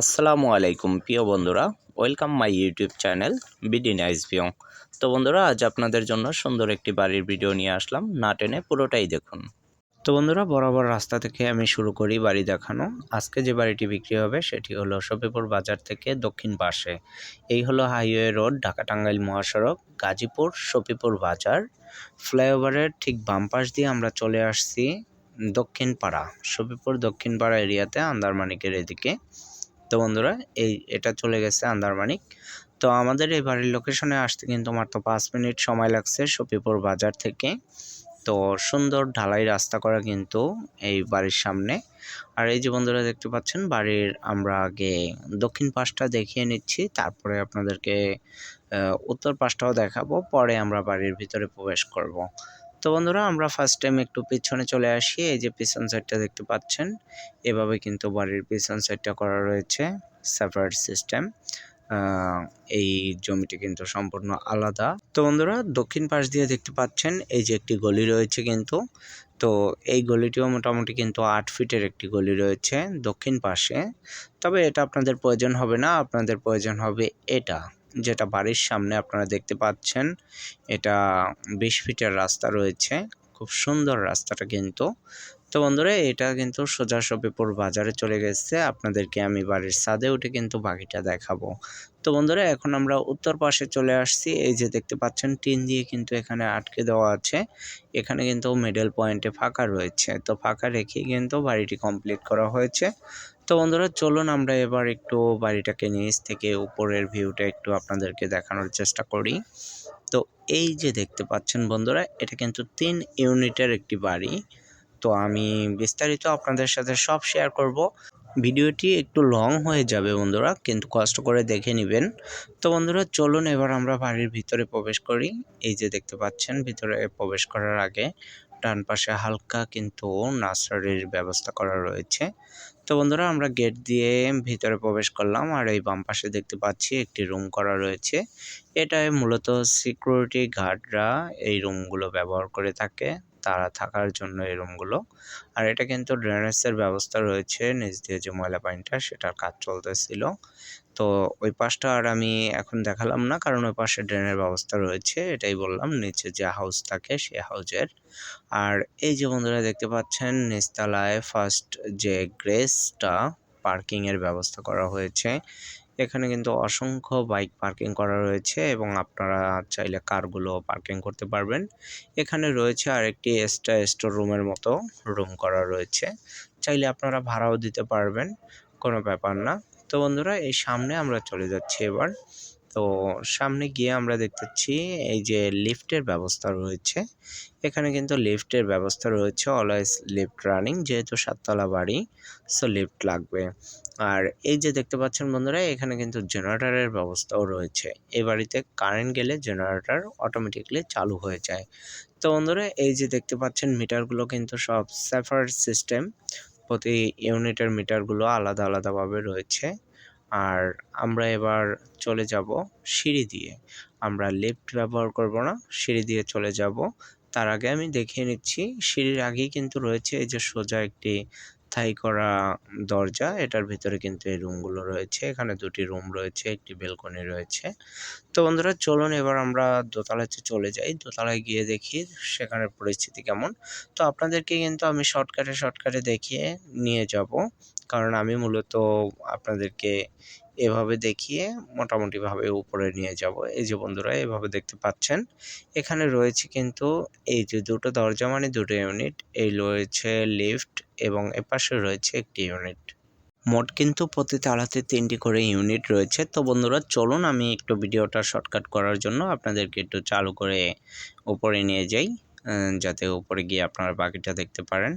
আসসালামু আলাইকুম, প্রিয় বন্ধুরা। Welcome my YouTube channel BD nice view তো বন্ধুরা, আজ আপনাদের জন্য সুন্দর একটি বাড়ির ভিডিও নিয়ে আসলাম। না টেনে পুরোটাই দেখুন। তো বন্ধুরা, বরাবর রাস্তা থেকে আমি শুরু করি বাড়ি দেখানো। আজকে যে বাড়িটি বিক্রি হবে, সেটি হলো শফিপুর বাজার থেকে দক্ষিণ পাশে। এই হলো হাইওয়ে রোড ঢাকা টাঙ্গাইল মহাসড়ক, গাজীপুর শফিপুর বাজার। ফ্লাইওভারের ঠিক বাম পাশ দিয়ে আমরা চলে আসছি দক্ষিণ পাড়া শফিপুর দক্ষিণ পাড়া এরিয়াতে আন্দারমানিকের এদিকে। তো বন্ধুরা, এই এটা চলে গেছে আন্দারমানিক। তো আমাদের এই বাড়ির লোকেশনে আসতে কিন্তু মাত্র পাঁচ মিনিট সময় লাগছে শফিপুর বাজার থেকে। তো সুন্দর ঢালাই রাস্তা করা কিন্তু এই বাড়ির সামনে। আর এই যে বন্ধুরা দেখতে পাচ্ছেন, বাড়ির আমরা আগে দক্ষিণ পাশটা দেখিয়ে নিচ্ছি, তারপরে আপনাদেরকে উত্তর পাশটাও দেখাবো, পরে আমরা বাড়ির ভিতরে প্রবেশ করব। তো বন্ধুরা, আমরা ফার্স্ট টাইম একটু পিছনে চলে আসি। এই যে পিছন সাইডটা দেখতে পাচ্ছেন, এভাবে কিন্তু বাড়ির পিছন সাইডটা করা রয়েছে সেপারেট সিস্টেম এই জমিটি কিন্তু সম্পূর্ণ আলাদা। তো বন্ধুরা, দক্ষিণ পাশ দিয়ে দেখতে পাচ্ছেন, এই যে একটি গলি রয়েছে কিন্তু। তো এই গলিটিও মোটামুটি কিন্তু আট ফিটের একটি গলি রয়েছে দক্ষিণ পাশে। তবে এটা আপনাদের প্রয়োজন হবে না, আপনাদের প্রয়োজন হবে এটা। যেটা বাড়ির সামনে আপনারা দেখতে পাচ্ছেন, এটা বিশ ফিটের রাস্তা রয়েছে, খুব সুন্দর রাস্তাটা কিন্তু। তো বন্ধুরা, এটা কিন্তু সোজা সবিপুর বাজারে চলে গেছে, আপনাদেরকে আমি বাড়ির ছাদে উঠে কিন্তু বাকিটা দেখাবো। তো বন্ধুরা, এখন আমরা উত্তর পাশে চলে আসছি, এই যে দেখতে পাচ্ছেন, টিন দিয়ে কিন্তু এখানে আটকে দেওয়া আছে, এখানে কিন্তু মিডল পয়েন্টে ফাঁকা রয়েছে। তো ফাঁকা রেখে কিন্তু বাড়িটি কমপ্লিট করা হয়েছে। তো বন্ধুরা, চলুন আমরা এবার একটু বাড়িটাকে নিচ থেকে উপরের ভিউটা একটু আপনাদেরকে দেখানোর চেষ্টা করি। তো এই যে দেখতে পাচ্ছেন বন্ধুরা, এটা কিন্তু তিন ইউনিটের একটি বাড়ি। তো আমি বিস্তারিত আপনাদের সাথে সব শেয়ার করব। ভিডিওটি একটু লং হয়ে যাবে বন্ধুরা, কিন্তু কষ্ট করে দেখে নেবেন। তো বন্ধুরা, চলুন এবার আমরা বাড়ির ভিতরে প্রবেশ করি। এই যে দেখতে পাচ্ছেন, ভিতরে প্রবেশ করার আগে ডান পাশে হালকা কিন্তু নার্সারির ব্যবস্থা করা রয়েছে। তো বন্ধুরা, আমরা গেট দিয়ে ভিতরে প্রবেশ করলাম আর এই বাম পাশে দেখতে পাচ্ছি একটি রুম করা রয়েছে। এটায় মূলত সিকিউরিটি গার্ডরা এই রুমগুলো ব্যবহার করে থাকে, তারা থাকার জন্য এই রুমগুলো। আর এটা কিন্তু ড্রেনেজের ব্যবস্থা রয়েছে, নিচ দিয়ে যে ময়লা পানিটা সেটার কাজ চলতেছিল। তো ওই পাশটা আর আমি এখন দেখালাম না, কারণ ওই পাশে ড্রেনের ব্যবস্থা রয়েছে, এটাই বললাম, নিচে যে হাউস থাকে সে হাউজের আর এই যে বন্ধুরা দেখতে পাচ্ছেন, নিচতলায় ফার্স্ট যে গ্রেসটা পার্কিংয়ের ব্যবস্থা করা হয়েছে। এখানে কিন্তু অসংখ্য বাইক পার্কিং করা রয়েছে এবং আপনারা চাইলে কারগুলো পার্কিং করতে পারবেন। এখানে রয়েছে আরেকটি এক্সট্রা স্টোর রুমের মতো রুম করা রয়েছে। চাইলে আপনারা ভাড়াও দিতে পারবেন, কোনো ব্যাপার না। তো বন্ধুরা, এই সামনে আমরা চলে যাচ্ছি এবার। তো সামনে গিয়ে আমরা দেখতেছি এই যে লিফটের ব্যবস্থা রয়েছে। এখানে কিন্তু লিফটের ব্যবস্থা রয়েছে অলওয়েজ লিফট রানিং যেহেতু সাততলা বাড়ি সো লিফট লাগবে। আর এই যে দেখতে পাচ্ছেন বন্ধুরা, এখানে কিন্তু জেনারেটরের ব্যবস্থাও রয়েছে। এই বাড়িতে কারেন্ট গেলে জেনারেটর অটোমেটিকলি চালু হয়ে যায়। তো বন্ধুরা, এই যে দেখতে পাচ্ছেন, মিটারগুলো কিন্তু সব সেপারেট সিস্টেম প্রতি ইউনিটের মিটারগুলো আলাদা আলাদাভাবে রয়েছে। আর আমরা এবার চলে যাব সিঁড়ি দিয়ে। আমরা লিফট ব্যবহার করব না, সিঁড়ি দিয়ে চলে যাব। তার আগে আমি দেখিয়ে নিচ্ছি, সিঁড়ির আগেই কিন্তু রয়েছে এই যে সোজা একটি থাই করা দরজা। এটার ভিতরে কিন্তু এই রুমগুলো রয়েছে। এখানে দুটি রুম রয়েছে, একটি বেলকনি রয়েছে। তো বন্ধুরা, চলুন এবার আমরা দোতলাতে চলে যাই। দোতলায় গিয়ে দেখি সেখানের পরিস্থিতি কেমন। তো আপনাদেরকে কিন্তু আমি শর্টকাটে শর্টকাটে দেখিয়ে নিয়ে যাব। কারণ আমি মূলত আপনাদেরকে এভাবে দেখিয়ে মোটামুটিভাবে উপরে নিয়ে যাব। এই যে বন্ধুরা, এভাবে দেখতে পাচ্ছেন। এখানে রয়েছে কিন্তু এই যে দুটো দরজা মানে দুটো ইউনিট। এই রয়েছে লিফট এবং এপাশে রয়েছে একটি ইউনিট মোট কিন্তু প্রতি তালাতে তিনটি করে ইউনিট রয়েছে। তো বন্ধুরা, চলুন আমি একটু ভিডিওটা শর্টকাট করার জন্য আপনাদেরকে একটু চালু করে উপরে নিয়ে যাই যাতে উপরে গিয়ে আপনারা বাকিটা দেখতে পারেন।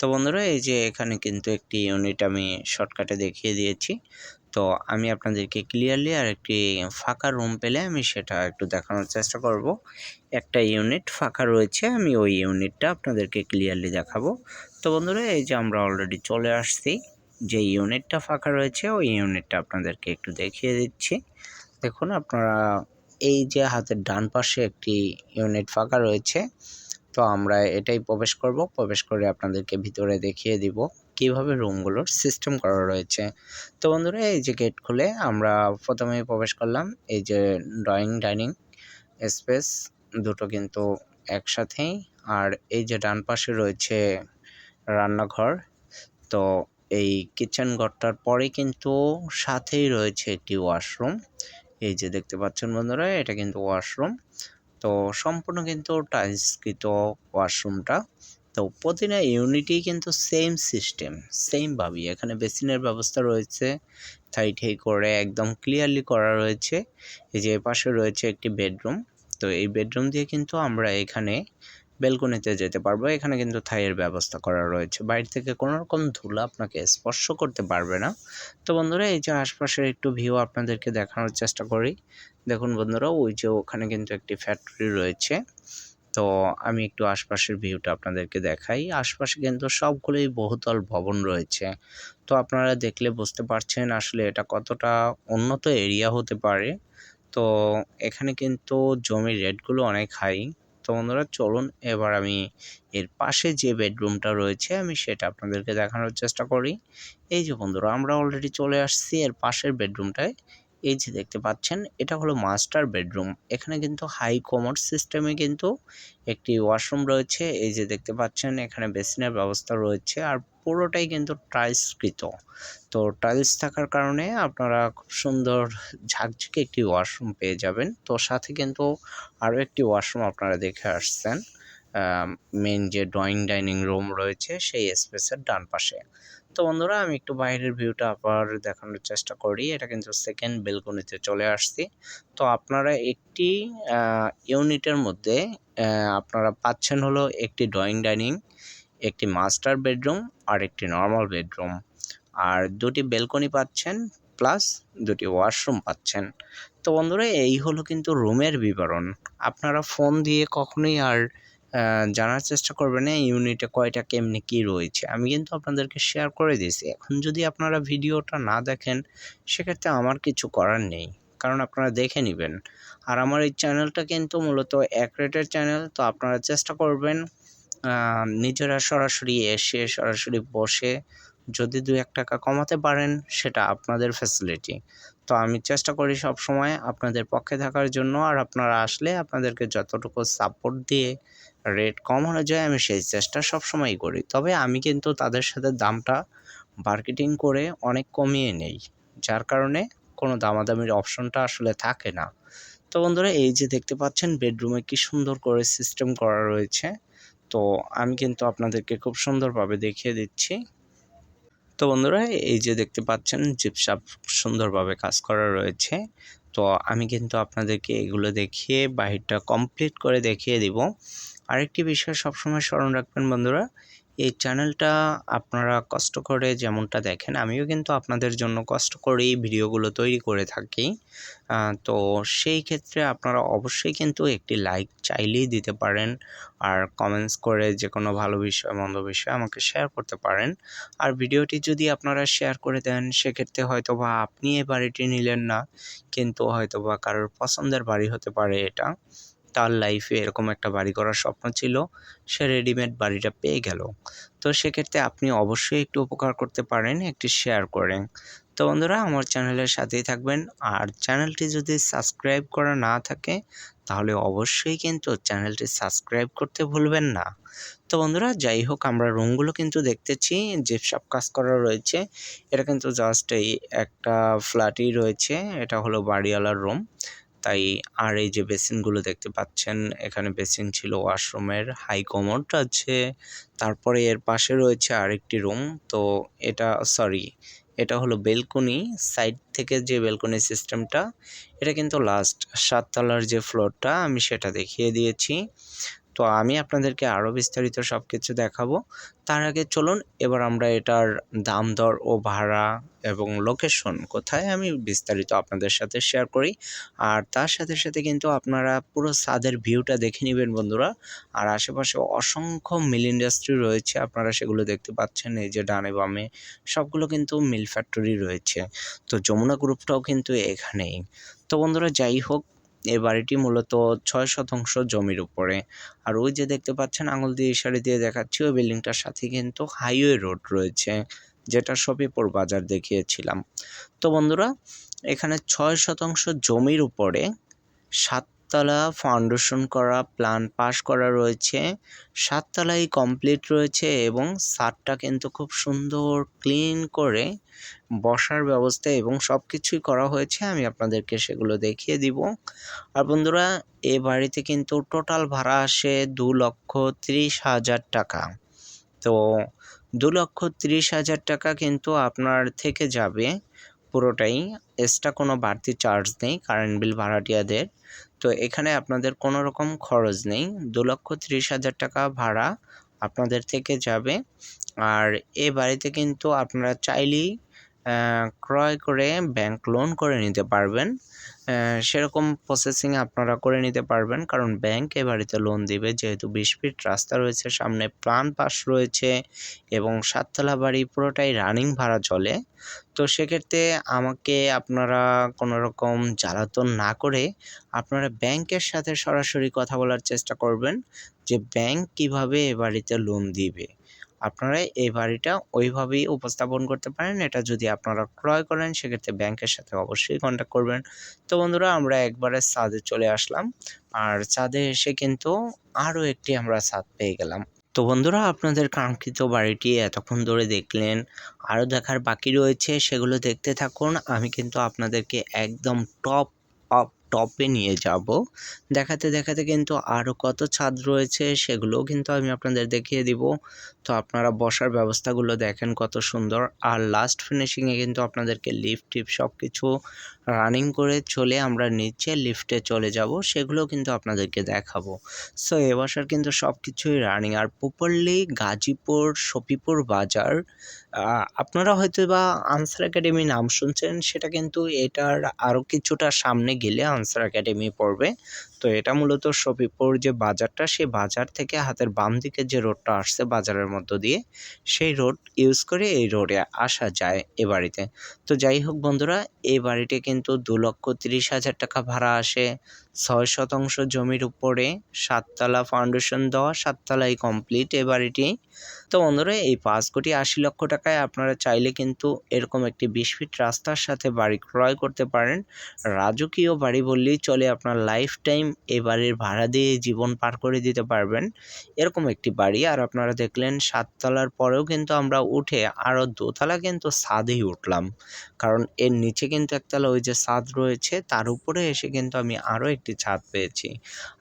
তো বন্ধুরা, এই যে এখানে কিন্তু একটি ইউনিট আমি শর্টকাটে দেখিয়ে দিয়েছি। তো আমি আপনাদেরকে ক্লিয়ারলি আর একটি ফাঁকা রুম পেলে আমি সেটা একটু দেখানোর চেষ্টা করব। একটা ইউনিট ফাঁকা রয়েছে, আমি ওই ইউনিটটা আপনাদেরকে ক্লিয়ারলি দেখাবো। তো বন্ধুরা, এই যে আমরা অলরেডি চলে আসছি, যে ইউনিটটা ফাঁকা রয়েছে, ওই ইউনিটটা আপনাদেরকে একটু দেখিয়ে দিচ্ছি। দেখুন, আপনারা এই যে হাতের ডান পাশে একটি ইউনিট ফাঁকা রয়েছে, তো আমরা এটাই প্রবেশ করব, প্রবেশ করে আপনাদেরকে ভিতরে দেখিয়ে দিব। কীভাবে রুমগুলোর সিস্টেম করা রয়েছে। তো বন্ধুরা, এই যে গেট খুলে আমরা প্রথমে প্রবেশ করলাম। এই যে ড্রয়িং, ডাইনিং স্পেস দুটো কিন্তু একসাথেই। আর এই যে ডান পাশে রয়েছে রান্নাঘর। তো এই কিচেন ঘরটার পরে কিন্তু সাথেই রয়েছে একটি ওয়াশরুম। এই যে দেখতে পাচ্ছেন বন্ধুরা, এটা কিন্তু ওয়াশরুম। তো সম্পূর্ণ কিন্তু টাইলসকৃত ওয়াশরুমটা। তো প্রতিটা ইউনিটেই কিন্তু সেম সিস্টেম সেমভাবেই এখানে বেসিনের ব্যবস্থা রয়েছে থাই ঠাই করে একদম ক্লিয়ারলি করা রয়েছে। এই যে পাশে রয়েছে একটি বেডরুম তো এই বেডরুম দিয়ে কিন্তু আমরা এখানে বেলকনিতে যেতে পারব। এখানে কিন্তু থাইয়ের ব্যবস্থা করা রয়েছে। বাইরে থেকে কোনো রকম ধুলা আপনাকে স্পর্শ করতে পারবে না। তো বন্ধুরা, এই যে আশপাশের একটু ভিউ আপনাদেরকে দেখানোর চেষ্টা করি। দেখুন বন্ধুরা, ওই যে ওখানে কিন্তু একটি ফ্যাক্টরি রয়েছে। তো আমি একটু আশপাশের ভিউটা আপনাদেরকে দেখাই। আশপাশে কিন্তু সবগুলোই বহুতল ভবন রয়েছে। তো আপনারা দেখলে বুঝতে পারছেন আসলে এটা কতটা উন্নত এরিয়া হতে পারে। তো এখানে কিন্তু জমির রেটগুলো অনেক হাই তো বন্ধুরা, চলুন এবার আমি এর পাশে যে বেডরুমটা রয়েছে, আমি সেটা আপনাদেরকে দেখানোর চেষ্টা করি। এই যে বন্ধুরা, আমরা অলরেডি চলে আসছি এর পাশের বেডরুমটায় এই যে দেখতে পাচ্ছেন, এটা হলো মাস্টার বেডরুম এখানে কিন্তু হাই কমোড সিস্টেমে কিন্তু একটি ওয়াশরুম রয়েছে। এই যে দেখতে পাচ্ছেন, এখানে বেসিনের ব্যবস্থা রয়েছে আর পুরোটাই কিন্তু টাইলসকৃত তো টাইলস থাকার কারণে আপনারা খুব সুন্দর ঝাঁকঝুঁকে একটি ওয়াশরুম পেয়ে যাবেন। তো সাথে কিন্তু আরও একটি ওয়াশরুম আপনারা দেখে আসছেন। মেন যে ড্রয়িং ডাইনিং রুম রয়েছে, সেই স্পেসের ডান পাশে। তো বন্ধুরা, আমি একটু বাইরের ভিউটা আবার দেখানোর চেষ্টা করি। এটা কিন্তু সেকেন্ড বেলকনিতে চলে আসছি। তো আপনারা একটি ইউনিটের মধ্যে আপনারা পাচ্ছেন হলো একটি ড্রয়িং ডাইনিং একটি মাস্টার বেডরুম আর একটি নর্মাল বেডরুম আর দুটি বেলকনি পাচ্ছেন প্লাস দুটি ওয়াশরুম পাচ্ছেন। তো বন্ধুরা, এই হলো কিন্তু রুমের বিবরণ। আপনারা ফোন দিয়ে কখনোই আর জানার চেষ্টা করবেন না ইউনিটে কয়টা কেমনি কী রয়েছে। আমি কিন্তু আপনাদেরকে শেয়ার করে দিয়েছি। এখন যদি আপনারা ভিডিওটা না দেখেন, সেক্ষেত্রে আমার কিছু করার নেই। কারণ আপনারা দেখে নেবেন। আর আমার এই চ্যানেলটা কিন্তু মূলত এক রেটের চ্যানেল তো আপনারা চেষ্টা করবেন নিজেরা সরাসরি এসে, সরাসরি বসে যদি দু এক টাকা কমাতে পারেন, সেটা আপনাদের ফ্যাসিলিটি তো আমি চেষ্টা করি সব সময় আপনাদের পক্ষে থাকার জন্য, আর আপনারা আসলে আপনাদেরকে যতটুকু সাপোর্ট দিয়ে রেট কমানো যায়, আমি সেই চেষ্টা সবসময়ই করি। তবে আমি কিন্তু তাদের সাথে দামটা মার্কেটিং করে অনেক কমিয়ে নেই। যার কারণে কোনো দামাদামির অপশনটা আসলে থাকে না। তো বন্ধুরা, এই যে দেখতে পাচ্ছেন বেডরুমে কি সুন্দর করে সিস্টেম করা রয়েছে। তো আমি কিন্তু আপনাদেরকে খুব সুন্দরভাবে দেখিয়ে দিচ্ছি। তো বন্ধুরা, এই যে দেখতে পাচ্ছেন জিপসাপ সুন্দরভাবে কাজ করা রয়েছে। তো আমি কিন্তু আপনাদেরকে এগুলো দেখিয়ে বাহিরটা কমপ্লিট করে দেখিয়ে দিব। আরেকটি বিষয় সবসময় স্মরণ রাখবেন বন্ধুরা, এই চ্যানেলটা আপনারা কষ্ট করে যেমনটা দেখেন, আমিও কিন্তু আপনাদের জন্য কষ্ট করেই ভিডিওগুলো তৈরি করে থাকি। তো সেই ক্ষেত্রে আপনারা অবশ্যই কিন্তু একটি লাইক চাইলেই দিতে পারেন, আর কমেন্টস করে যে কোনো ভালো বিষয়, মন্দ বিষয় আমাকে শেয়ার করতে পারেন। আর ভিডিওটি যদি আপনারা শেয়ার করে দেন, সেক্ষেত্রে হয়তো বা আপনি এ বাড়িটি নিলেন না, কিন্তু হয়তো বা কারোর পছন্দের বাড়ি হতে পারে এটা। তার লাইফে এরকম একটা বাড়ি করার স্বপ্ন ছিল, সে রেডিমেড বাড়িটা পেয়ে গেল। তো সেক্ষেত্রে আপনি অবশ্যই একটু উপকার করতে পারেন, একটি শেয়ার করেন। তো বন্ধুরা, আমার চ্যানেলের সাথেই থাকবেন। আর চ্যানেলটি যদি সাবস্ক্রাইব করা না থাকে, তাহলে অবশ্যই কিন্তু চ্যানেলটি সাবস্ক্রাইব করতে ভুলবেন না। তো বন্ধুরা, যাই হোক, আমরা রুমগুলো কিন্তু দেখতেছি, যে সব কাজ করা রয়েছে। এটা কিন্তু জাস্ট এই একটা ফ্ল্যাটই রয়েছে, এটা হলো বাড়িওয়ালার রুম তাই আর এই যে বেসিনগুলো দেখতে পাচ্ছেন, এখানে বেসিন ছিল ওয়াশরুমের, হাই কমোড আছে, তারপরে এর পাশে রয়েছে আরেকটি রুম, তো এটা, সরি, এটা হলো বেলকনি, সাইড থেকে যে বেলকনি সিস্টেমটা, এটা কিন্তু লাস্ট, সাততলার যে ফ্লোরটা, আমি সেটা দেখিয়ে দিয়েছি। তো আমি আপনাদেরকে আরও বিস্তারিত সব কিছু দেখাবো। তার আগে চলুন, এবার আমরা এটার দাম দর ও ভাড়া এবং লোকেশন কোথায় আমি বিস্তারিত আপনাদের সাথে শেয়ার করি। আর তার সাথে সাথে কিন্তু আপনারা পুরো সাদের ভিউটা দেখে নেবেন বন্ধুরা। আর আশেপাশে অসংখ্য মিল ইন্ডাস্ট্রি রয়েছে, আপনারা সেগুলো দেখতে পাচ্ছেন, এই যে ডানে বামে সবগুলো কিন্তু মিল ফ্যাক্টরি রয়েছে। তো যমুনা গ্রুপটাও কিন্তু এখানেই। তো বন্ধুরা যাই হোক এই বাড়িটি মূলত ছয় শতাংশ জমির উপরে। আর ওই যে দেখতে পাচ্ছেন, আঙুল দিয়ে ইশারা দিয়ে দেখাচ্ছি, ওই বিল্ডিংটার সাথে কিন্তু হাইওয়ে রোড রয়েছে, যেটা সফিপুর বাজার দেখিয়েছিলাম। তো বন্ধুরা, এখানে ছয় শতাংশ জমির উপরে সাততলা ফাউন্ডেশন করা প্ল্যান পাস করা রয়েছে। সাততলাই কমপ্লিট রয়েছে এবং ছাদটা কিন্তু খুব সুন্দর ক্লিন করে বসার ব্যবস্থা এবং সব কিছুই করা হয়েছে, আমি আপনাদেরকে সেগুলো দেখিয়ে দিব। আর বন্ধুরা, এ বাড়িতে কিন্তু টোটাল ভাড়া আসে দু লক্ষ ত্রিশ হাজার টাকা। তো দু লক্ষ ত্রিশ হাজার টাকা কিন্তু আপনার থেকে যাবে, পুরোটাই। এক্সট্রা কোনো বাড়তি চার্জ নেই কারেন্ট বিল ভাড়াটিয়াদের। তো এখানে আপনাদের কোনো রকম খরচ নেই। দু লক্ষ ত্রিশ হাজার টাকা ভাড়া আপনাদের থেকে যাবে। আর এ বাড়িতে কিন্তু আপনারা চাইলেই ক্রয় করে ব্যাংক লোন করে নিতে পারবেন। সেরকম প্রসেসিং আপনারা করে নিতে পারবেন, কারণ ব্যাংক এ বাড়িতে লোন দিবে। যেহেতু বিশ ফিট রাস্তা রয়েছে, সামনে প্লান পাস রয়েছে এবং সাততলা বাড়ি পুরোটাই রানিং ভাড়া চলে। তো সেক্ষেত্রে আমাকে আপনারা কোনো রকম জ্বালাতন না করে আপনারা ব্যাংকের সাথে সরাসরি কথা বলার চেষ্টা করবেন যে ব্যাংক কীভাবে এ বাড়িতে লোন দিবে। আপনারা এই বাড়িটা ওইভাবেই উপস্থাপন করতে পারেন। এটা যদি আপনারা ক্রয় করেন, সেক্ষেত্রে ব্যাংকের সাথে অবশ্যই কন্ট্যাক্ট করবেন। তো বন্ধুরা, আমরা একবারে ছাদে চলে আসলাম। আর ছাদে এসে কিন্তু আরও একটি আমরা ছাদ পেয়ে গেলাম। তো বন্ধুরা, আপনাদের কাঙ্ক্ষিত বাড়িটি এতক্ষণ ধরে দেখলেন। আরও দেখার বাকি রয়েছে, সেগুলো দেখতে থাকুন। আমি কিন্তু আপনাদেরকে একদম টপ অফ টপে নিয়ে যাব। দেখাতে দেখাতে কিন্তু আরও কত ছাদ রয়েছে সেগুলোও কিন্তু আমি আপনাদের দেখিয়ে দিব। তো আপনারা বসার ব্যবস্থাগুলো দেখেন কত সুন্দর। আর লাস্ট ফিনিশিংয়ে কিন্তু আপনাদেরকে লিফট টিপ সব কিছু রানিং করে চলে আমরা নিচে লিফটে চলে যাব, সেগুলো কিন্তু আপনাদেরকে দেখাবো। সো এ বাসার কিন্তু সব কিছুই রানিং আর প্রপারলি গাজীপুর, সফিপুর বাজার আপনারা হয়তো বা আনসার একাডেমি নাম শুনছেন, সেটা কিন্তু এটার আরও কিছুটা সামনে গেলে আনসার একাডেমি পড়বে। তো এটা মূলত সফিপুর যে বাজারটা সেই বাজার থেকে হাতের বাম দিকে যে রোডটা আসছে বাজারের মধ্য দিয়ে, সেই রোড ইউজ করে এই রোডে আসা যায় এ বাড়িতে। তো যাই হোক বন্ধুরা এই বাড়িটি কিন্তু দু লক্ষ তিরিশ হাজার টাকা ভাড়া আসে। ছয় শতাংশ জমির উপরে সাততলা ফাউন্ডেশন দেওয়া, সাততলাই কমপ্লিট এ বাড়িটি তো বন্ধুরা, এই পাঁচ কোটি আশি লক্ষ টাকায় আপনারা চাইলে কিন্তু এরকম একটি বিশ ফিট রাস্তার সাথে বাড়ি ক্রয় করতে পারেন। রাজকীয় বাড়ি বললেই চলে আপনার লাইফ টাইম এ বাড়ির ভাড়া দিয়ে জীবন পার করে দিতে পারবেন। এরকম একটি বাড়ি, আর আপনারা দেখলেন সাততলার পরেও কিন্তু আমরা উঠে আরও দোতলা কিন্তু ছাদেই উঠলাম। কারণ এর নিচে কিন্তু একতলা ওই যে ছাদ রয়েছে, তার উপরে এসে কিন্তু আমি আরও একটি ছাদ পেয়েছি।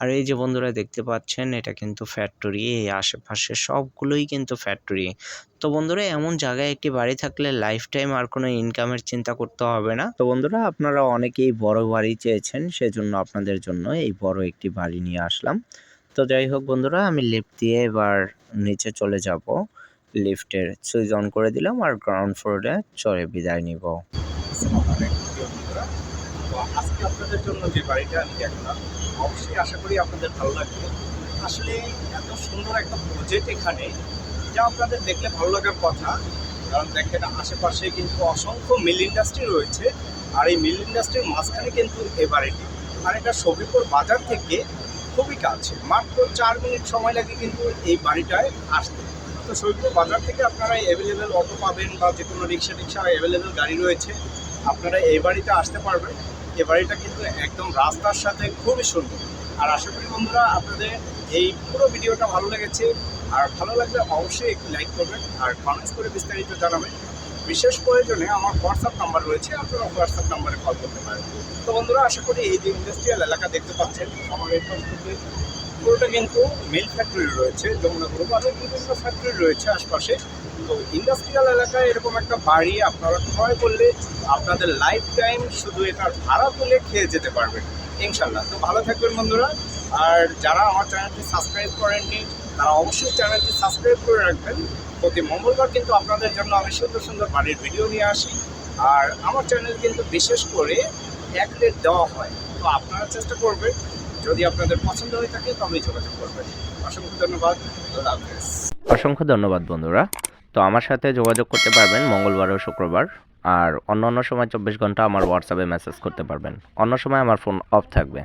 আর এই যে বন্ধুরা দেখতে পাচ্ছেন, এটা কিন্তু ফ্যাক্টরি এই আশেপাশে সবগুলোই কিন্তু ফ্যাক্টরি তো বন্ধুরা, এমন জায়গায় একটি বাড়ি থাকলে লাইফ টাইম আর কোনো ইনকামের চিন্তা করতে হবে না। তো বন্ধুরা, আপনারা অনেকেই বড় বাড়ি চেয়েছেন, সেজন্য আপনাদের জন্য এই বড় একটি বাড়ি নিয়ে আসলাম। তো যাই হোক বন্ধুরা, আমি লিফট দিয়ে এবার নিচে চলে যাব। লিফটের সুইচ অন করে দিলাম আর গ্রাউন্ড ফ্লোরে চড়ে বিদায় নিব। আজকে আপনাদের জন্য যে বাড়িটা আমি দেখলাম, অবশ্যই আশা করি আপনাদের ভালো লাগবে। আসলে এত সুন্দর একটা প্রজেক্ট এখানে, যা আপনাদের দেখলে ভালো লাগার কথা। কারণ দেখেন, আশেপাশে কিন্তু অসংখ্য মিল ইন্ডাস্ট্রি রয়েছে, আর এই মিল ইন্ডাস্ট্রির মাঝখানে কিন্তু এ বাড়িটি। আর এটা সবিপুর বাজার থেকে খুবই কাছে, মাত্র চার মিনিট সময় লাগে কিন্তু এই বাড়িটায় আসতে। তো সৈপুর বাজার থেকে আপনারা অ্যাভেলেবেল অটো পাবেন বা যে কোনো রিক্সা টিক্সা অ্যাভেলেবেল গাড়ি রয়েছে, আপনারা এই বাড়িতে আসতে পারবেন। এই বাড়িটা কিন্তু একদম রাস্তার সাথে খুবই সুন্দর। আর আশা করি বন্ধুরা আপনাদের এই পুরো ভিডিওটা ভালো লেগেছে। আর ভালো লাগলে অবশ্যই একটু লাইক করবেন আর কমেন্টস করে বিস্তারিত জানাবেন। বিশেষ প্রয়োজনে আমার হোয়াটসঅ্যাপ নাম্বার রয়েছে, আপনারা হোয়াটসঅ্যাপ নাম্বারে কল করতে পারেন। তো বন্ধুরা, আশা করি এই যে ইন্ডাস্ট্রিয়াল এলাকা দেখতে পাচ্ছেন আমার এই পুরোটা কিন্তু মিল ফ্যাক্টরি রয়েছে যমুনা গ্রুপ আরও বিভিন্ন ফ্যাক্টরি রয়েছে আশপাশে। তো ইন্ডাস্ট্রিয়াল এলাকায় এরকম একটা বাড়ি আপনারা ক্রয় করলে আপনাদের লাইফ টাইম শুধু এটার ভাড়া তুলে খেয়ে যেতে পারবেন ইনশাল্লাহ তো ভালো থাকবেন বন্ধুরা। আর যারা আমার চ্যানেলটি সাবস্ক্রাইব করেননি, তারা অবশ্যই চ্যানেলটি সাবস্ক্রাইব করে রাখবেন। প্রতি মঙ্গলবার কিন্তু আপনাদের জন্য আমি সুন্দর সুন্দর বাড়ির ভিডিও নিয়ে আসি। আর আমার চ্যানেল কিন্তু বিশেষ করে এক রেট দেওয়া হয়। তো আপনারা চেষ্টা করবেন যদি আপনাদের পছন্দ হয়ে থাকে তবেই যোগাযোগ করবেন অসংখ্য ধন্যবাদ অসংখ্য ধন্যবাদ, বন্ধুরা। তো আমার সাথে যোগাযোগ করতে পারবেন মঙ্গলবার ও শুক্রবার। আর অন্য অন্য সময় চব্বিশ ঘণ্টা আমার হোয়াটসঅ্যাপে মেসেজ করতে পারবেন। অন্য সময় আমার ফোন অফ থাকবে।